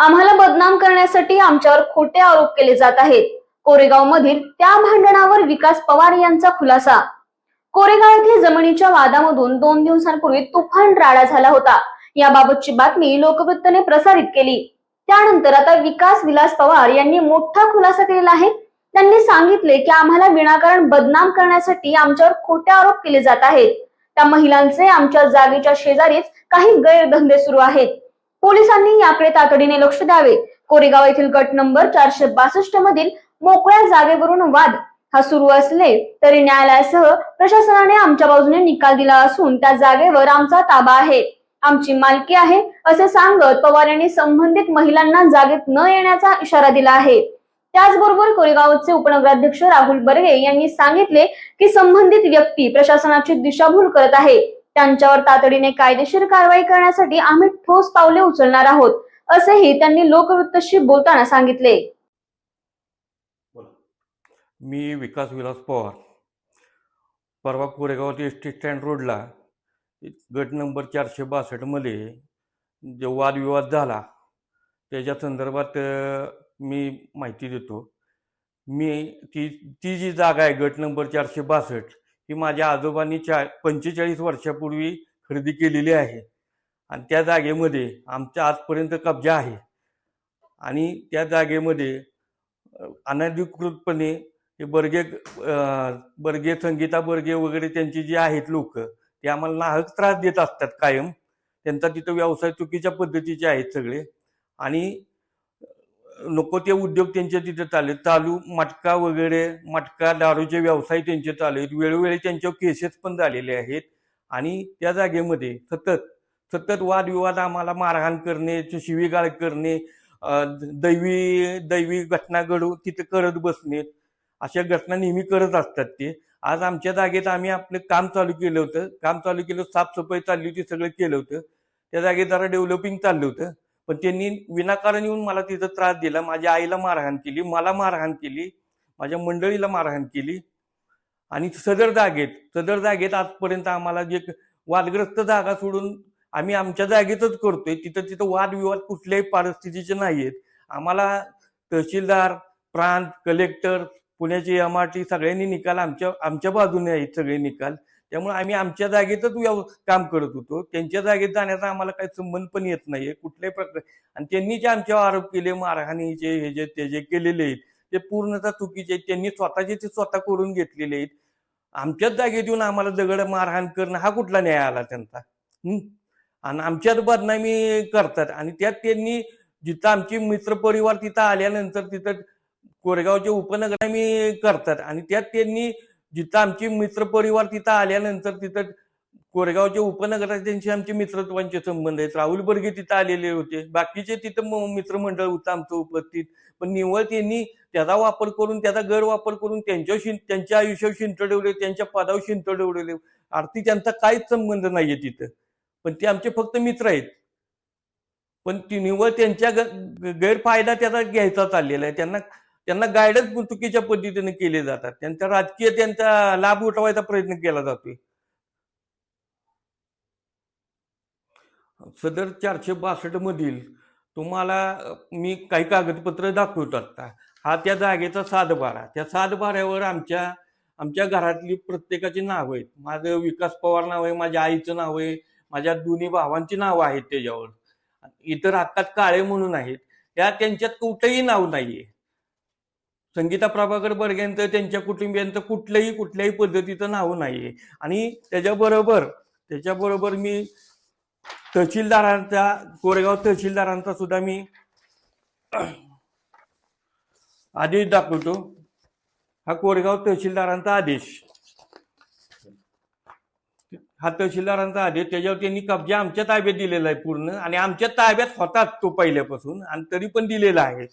आम्हाला बदनाम करण्यासाठी आमच्यावर खोटे आरोप केले जात आहेत. कोरेगाव मधील त्या भांडणावर विकास पवार यांचा खुलासा. कोरेगाव येथील जमिनीच्या वादामधून दोन दिवसांपूर्वी तुफान राडा झाला होता. याबाबतची बातमी लोकवृत्तने प्रसारित केली. त्यानंतर आता विकास विलास पवार यांनी मोठा खुलासा केलेला आहे. त्यांनी सांगितले की आम्हाला विनाकारण बदनाम करण्यासाठी आमच्यावर खोटे आरोप केले जात आहेत. त्या महिलांचे आमच्या जागेच्या शेजारीच काही गैरधंदे सुरू आहेत. पोलिसांनी याकडे तातडीने लक्ष द्यावे. कोरेगाव येथील गट नंबर चारशे बासष्ट मधील मोकळ्या जागेवरून वाद. हा सुरू असले तरी न्यायालयासह प्रशासनाने आमच्या बाजूने निकाल दिला असून त्या जागेवर आमचा ताबा आहे. आमची मालकी आहे असे सांगत पवार यांनी संबंधित महिलांना जागेत न येण्याचा इशारा दिला आहे. त्याचबरोबर कोरेगावचे उपनगराध्यक्ष राहुल बर्गे यांनी सांगितले की संबंधित व्यक्ती प्रशासनाची दिशाभूल करत आहे. त्यांच्यावर तातडीने कायदेशीर कारवाई करण्यासाठी आम्ही ठोस पावले उचलणार आहोत असेही त्यांनी लोकवृत्तशी बोलताना सांगितले. मी विकास विलास पवार परवा कोरेगाव ते एस टी स्टँड रोडला गट नंबर चारशे बासष्टमध्ये जो वादविवाद झाला त्याच्या संदर्भात मी माहिती देतो. मी ती ती जी जागा आहे गट नंबर चारशे बासष्ट ही माझ्या आजोबांनी चा पंचेचाळीस वर्षापूर्वी खरेदी केलेली आहे. आणि त्या जागेमध्ये आमच्या आजपर्यंत कब्जा आहे. आणि त्या जागेमध्ये अनधिकृतपणे हे बर्गे बर्गे संगीता बर्गे वगैरे त्यांची जी आहेत लोक ते आम्हाला नाहक त्रास देत असतात कायम. त्यांचा तिथं व्यवसाय चुकीच्या पद्धतीचे आहेत सगळे. आणि नको ते उद्योग त्यांचे तिथे चालले. चालू मटका वगैरे मटका दारूचे व्यवसाय त्यांचे चालू आहेत. वेळोवेळी त्यांच्यावर केसेस पण झालेले आहेत. आणि त्या जागेमध्ये सतत सतत वादविवाद आम्हाला मारहाण करणे शिवीगाळ करणे दैवी दैवी घटना घडू तिथे करत बसणे अशा घटना नेहमी करत असतात ते. आज आमच्या जागेत आम्ही आपलं काम चालू केलं होतं. काम चालू केलं साफसफाई चालली होती सगळं केलं होतं. त्या जागेत जरा डेव्हलपिंग चाललं होतं. पण त्यांनी विनाकारण येऊन मला तिथं त्रास दिला. माझ्या आईला मारहाण केली मला मारहाण केली माझ्या मंडळीला मारहाण केली. आणि सदर जागेत सदर जागेत आजपर्यंत आम्हाला जे वादग्रस्त जागा सोडून आम्ही आमच्या जागेतच करतोय तिथं तिथं वादविवाद कुठल्याही परिस्थितीचे नाही आहेत आम्हाला तहसीलदार प्रांत कलेक्टर पुण्याची एम आर टी सगळ्यांनी निकाल आमच्या आमच्या बाजूने आहेत सगळे निकाल. त्यामुळे आम्ही आमच्या जागेतच व्यव काम करत होतो. त्यांच्या जागेत जाण्याचा आम्हाला काही संबंध पण येत नाहीये. कुठल्याही प्रकार आणि त्यांनी जे आमच्यावर आरोप केले मारहाणीचे हे जे ते जे केलेले आहेत ते पूर्णतः चुकीचे त्यांनी स्वतःचे ते स्वतः करून घेतलेले आहेत. आमच्याच जागेत येऊन आम्हाला दगड मारहाण करणं हा कुठला न्याय आला त्यांचा? आणि आमच्यात बदनामी करतात. आणि त्यात त्यांनी जिथं आमची मित्रपरिवार तिथं आल्यानंतर तिथं कोरेगावचे उपनगरामी करतात. आणि त्यात त्यांनी जिथं आमची मित्रपरिवार तिथं आल्यानंतर तिथं कोरेगावच्या उपनगरात त्यांचे आमचे मित्रत्वांचे संबंध आहेत. राहुल बर्गे तिथं आलेले होते. बाकीचे तिथं मित्रमंडळ होतं आमचं उपस्थित. पण निव्वळ त्यांनी त्याचा वापर करून त्याचा गैरवापर करून त्यांच्या शिं त्यांच्या आयुष्यावर शिंतडवले त्यांच्या पदावर शिंतडवले आरती त्यांचा काहीच संबंध नाहीये तिथं. पण ते आमचे फक्त मित्र आहेत. पण ती निवळ त्यांच्या गैरफायदा त्याचा घ्यायचा चाललेला आहे. त्यांना त्यांना गायडन्स चुकीच्या पद्धतीने केले जातात. त्यांचा राजकीय त्यांचा लाभ उठवायचा प्रयत्न केला जातोय. सदर चारशे बासष्ट मधील तुम्हाला मी काही कागदपत्र दाखवतो आता हा त्या जागेचा सातबारा. त्या सातबाऱ्यावर आमच्या आमच्या घरातली प्रत्येकाची नाव आहेत. माझं विकास पवार नाव आहे माझ्या आईचं नाव आहे माझ्या दोन्ही भावांची नावं आहेत त्याच्यावर. इतर हक्कात काळे म्हणून आहेत. त्या त्यांच्यात कुठंही नाव नाहीये. संगीता प्रभाकर बर्ग्यांचं त्यांच्या कुटुंबियांचं कुठलंही कुठल्याही पद्धतीचं नाव नाहीये. आणि त्याच्याबरोबर त्याच्याबरोबर मी तहसीलदारांचा कोरेगाव तहसीलदारांचा सुद्धा मी आदेश दाखवतो. हा कोरेगाव तहसीलदारांचा आदेश. हा तहसीलदारांचा आदेश. त्याच्यावर त्यांनी कब्जा आमच्या ताब्यात दिलेला आहे पूर्ण. आणि आमच्या ताब्यात होतात तो पहिल्यापासून. आणि तरी पण दिलेला आहे.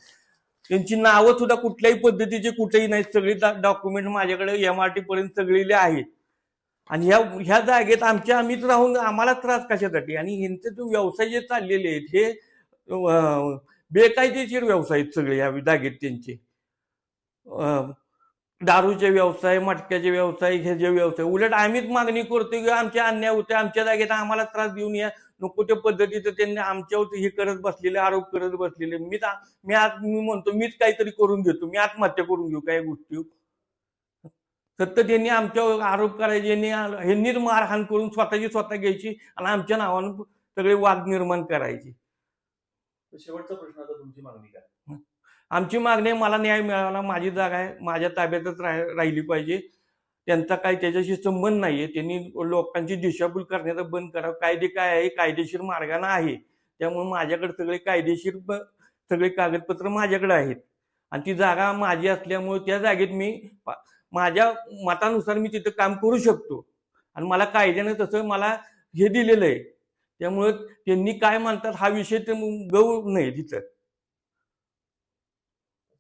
त्यांची नावं सुद्धा कुठल्याही पद्धतीची कुठेही नाहीत सगळी डॉक्युमेंट माझ्याकडे एम आर टी पर्यंत सगळी आहेत आणि ह्या ह्या जागेत आमच्या आम्हीच राहून आम्हाला त्रास कशासाठी? आणि ह्यांचे जो व्यवसाय जे चाललेले आहेत हे बेकायदेशीर व्यवसाय आहेत सगळे या जागेत त्यांचे. दारूचे व्यवसाय मटक्याचे व्यवसाय हे जे व्यवसाय. उलट आम्हीच मागणी करतो की आमच्या अन्याय होते आमच्या जागेत आम्हाला त्रास देऊन या. नको त्या पद्धतीचं त्यांनी आमच्यावर हे करत बसलेले आरोप करत बसलेले. मीच आ- मी आज मी म्हणतो मीच काहीतरी करून घेतो. मी आत्महत्या करून घेऊ काही गोष्टी. सत्य त्यांनी आमच्यावर आरोप करायचे यांनी ह्यांनीच मारहाण करून स्वतःची स्वतः घ्यायची आणि आमच्या नावानं सगळे वाद निर्माण करायचे. शेवटचा प्रश्न आता तुमची मागणी काय? आमची मागणी आहे, मला न्याय मिळाला माझी जागा आहे माझ्या ताब्यातच राह- राहिली पाहिजे. त्यांचा काही त्याच्याशी संबंध नाहीये. त्यांनी लोकांची दिशाभूल करण्याचं बंद करावं कायदे काय आहे? कायदेशीर मार्गाने आहे. त्यामुळे माझ्याकडे सगळे कायदेशीर सगळे कागदपत्र माझ्याकडे आहेत. आणि ती जागा माझी असल्यामुळे त्या जागेत मी माझ्या मतानुसार मी तिथं काम करू शकतो. आणि मला कायद्यानं तसं मला हे दिलेलं आहे. त्यामुळे त्यांनी काय म्हणतात हा विषय ते गौ नाही तिथं.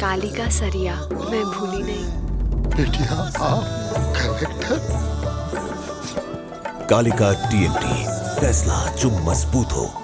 कालिका सरिया मैं भूली नहीं। बेटिया आप कलेक्टर? कालिका टीएमटी फैसला जो मज़बूत हो।